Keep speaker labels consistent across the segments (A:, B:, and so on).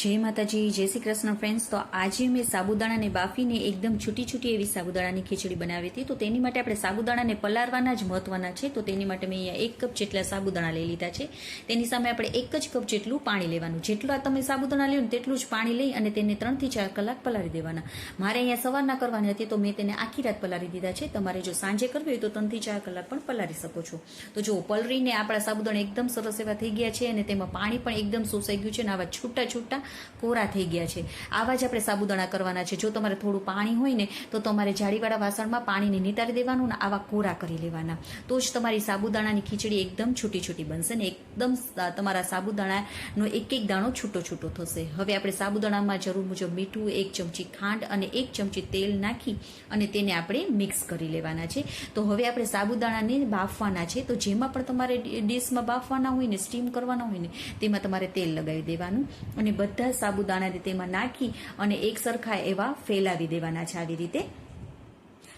A: જય માતાજી, જય શ્રી કૃષ્ણ ફ્રેન્ડ્સ તો આજે મેં સાબુદાણાને બાફીને એકદમ છૂટી છૂટી એવી સાબુદાણાની ખીચડી બનાવી હતી. તો તેની માટે આપણે સાબુદાણાને પલાળવાના જ મહત્વના છે. તો તેની માટે મેં અહીંયા એક કપ જેટલા સાબુદાણા લઈ લીધા છે. તેની સામે આપણે એક જ કપ જેટલું પાણી લેવાનું. જેટલું તમે સાબુદાણા લ્યો ને તેટલું જ પાણી લઈ અને તેને ત્રણથી ચાર કલાક પલાળી દેવાના. મારે અહીંયા સવારના કરવાની હતી, તો મેં તેને આખી રાત પલાળી દીધા છે. તમારે જો સાંજે કરવી હોય તો ત્રણથી ચાર કલાક પણ પલાળી શકો છો. તો જો પલળીને આપણા સાબુદાણા એકદમ સરસ એવા થઈ ગયા છે અને તેમાં પાણી પણ એકદમ સોસાઈ ગયું છે અને આવા છૂટા છૂટા કોરા થઈ ગયા છે. આવા જ આપણે સાબુદાણા કરવાના છે. જો તમારે થોડું પાણી હોય ને, તો તમારે જાળીવાળા વાસણમાં પાણીને નિતારી દેવાનું ને આવા કોરા કરી લેવાના. તો જ તમારી સાબુદાણાની ખીચડી એકદમ છૂટી છૂટી બનશે ને એકદમ તમારા સાબુદાણાનો એક એક દાણો છૂટો છૂટો થશે. હવે આપણે સાબુદાણામાં જરૂર મુજબ મીઠું, એક ચમચી ખાંડ અને એક ચમચી તેલ નાખી અને તેને આપણે મિક્સ કરી લેવાના છે. તો હવે આપણે સાબુદાણાને બાફવાના છે. તો જેમાં પણ તમારે ડીશમાં બાફવાના હોય ને, સ્ટીમ કરવાના હોય ને, તેમાં તમારે તેલ લગાવી દેવાનું અને બધા સાબુદાણાને તેમાં નાખી અને એક સરખા એવા ફેલાવી દેવાના છે આવી રીતે.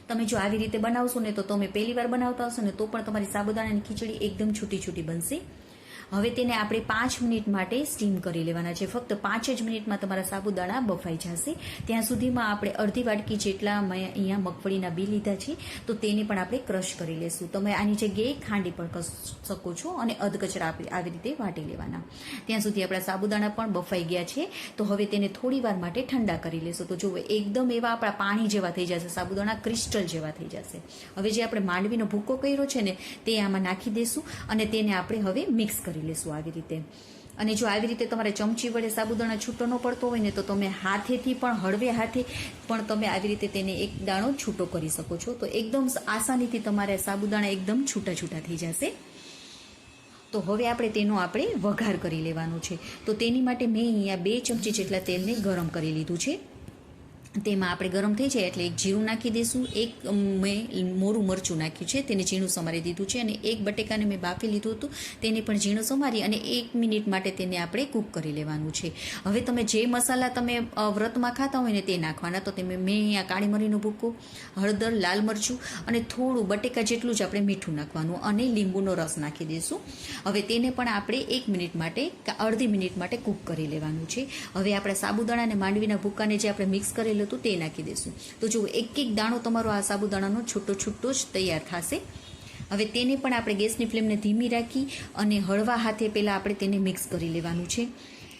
A: તમે જો આવી રીતે બનાવશો ને તો તમે પહેલી વાર બનાવતા હશો ને તો પણ તમારી સાબુદાણાની ખીચડી એકદમ છૂટી છૂટી બનશે. હવે તેને આપણે પાંચ મિનિટ માટે સ્ટીમ કરી લેવાના છે. ફક્ત પાંચ જ મિનિટમાં તમારા સાબુદાણા બફાઈ જશે. ત્યાં સુધીમાં આપણે અડધી વાટકી જેટલા મેં અહીંયા મગફળીના બી લીધા છે, તો તેને પણ આપણે ક્રશ કરી લેશું. તમે આની જગ્યાએ ખાંડી પણ કસ, શકો છો અને અધકચરા આવી રીતે વાટી લેવાના. ત્યાં સુધી આપણા સાબુદાણા પણ બફાઈ ગયા છે. તો હવે તેને થોડી વાર માટે ઠંડા કરી લેશું. તો જુઓ, એકદમ એવા આપણા પાણી જેવા થઈ જશે, સાબુદાણા ક્રિસ્ટલ જેવા થઈ જશે. હવે જે આપણે માંડવીનો ભૂકો કર્યો છે ને, તે આમાં નાખી દેશું અને તેને આપણે હવે મિક્સ કરી લેશું આવી રીતે. અને જો આવી રીતે તમારે ચમચી વડે સાબુદાણા છૂટો ન પડતો હોય ને તો તમે હાથેથી પણ, હળવે હાથે પણ તમે આવી રીતે તેને એક દાણો છૂટો કરી શકો છો. તો એકદમ આસાનીથી તમારે સાબુદાણા એકદમ છૂટા છૂટા થઈ જશે. તો હવે આપણે તેનો આપણે વઘાર કરી લેવાનો છે. તો તેની માટે મેં અહીંયા બે ચમચી જેટલા તેલને ગરમ કરી લીધું છે. તેમાં આપણે ગરમ થઈ જાય એટલે એક જીરું નાખી દઈશું, એક મેં મોરું મરચું નાખ્યું છે, તેને ઝીણું સમારી દીધું છે અને એક બટેકાને મેં બાફી લીધું હતું, તેને પણ ઝીણું સમારી અને એક મિનિટ માટે તેને આપણે કૂક કરી લેવાનું છે. હવે તમે જે મસાલા તમે વ્રતમાં ખાતા હોય ને તે નાખવાના, તો તમે મેં અહીંયા કાળી મરીનો ભૂકો હળદર, લાલ મરચું અને થોડું બટેકા જેટલું જ આપણે મીઠું નાખવાનું અને લીંબુનો રસ નાખી દઈશું. હવે તેને પણ આપણે એક મિનિટ માટે અડધી મિનિટ માટે કૂક કરી લેવાનું છે. હવે આપણે સાબુદાણા અને માંડવીના ભૂકાને જે આપણે મિક્સ કરેલું હતું તે નાખી દઈશું. તો જુઓ એક એક દાણો તમારો આ સાબુદાણાનો છૂટો છૂટો જ તૈયાર થશે. હવે તેને પણ આપણે ગેસની ફ્લેમને ધીમી રાખી અને હળવા હાથે પહેલાં આપણે તેને મિક્સ કરી લેવાનું છે.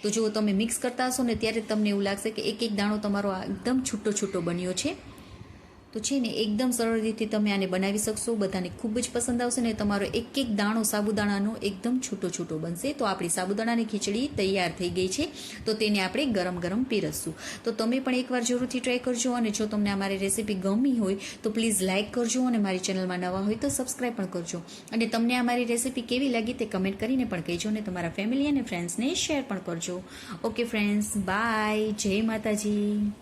A: તો જો તમે મિક્સ કરતા હશો ને ત્યારે તમને એવું લાગશે કે એક એક દાણો તમારો એકદમ છૂટો છૂટો બન્યો છે. તો છે ને, એકદમ સરળ રીતે તમે આને બનાવી શકશો. બધાને ખૂબ જ પસંદ આવશે ને તમારો એક એક દાણો સાબુદાણાનો એકદમ છૂટો છૂટો બનશે. તો આપણી સાબુદાણાની ખીચડી તૈયાર થઈ ગઈ છે. તો તેને આપણે ગરમ ગરમ પીરસશું. તો તમે પણ એકવાર જરૂરથી ટ્રાય કરજો અને જો તમને અમારી રેસીપી ગમી હોય, તો પ્લીઝ લાઇક કરજો અને મારી ચેનલમાં નવા હોય તો સબસ્ક્રાઈબ પણ કરજો. અને તમને અમારી રેસીપી કેવી લાગી તે કમેન્ટ કરીને પણ કહેજો અને તમારા ફેમિલી અને ફ્રેન્ડ્સને શેર પણ કરજો. ઓકે ફ્રેન્ડ્સ બાય જય માતાજી.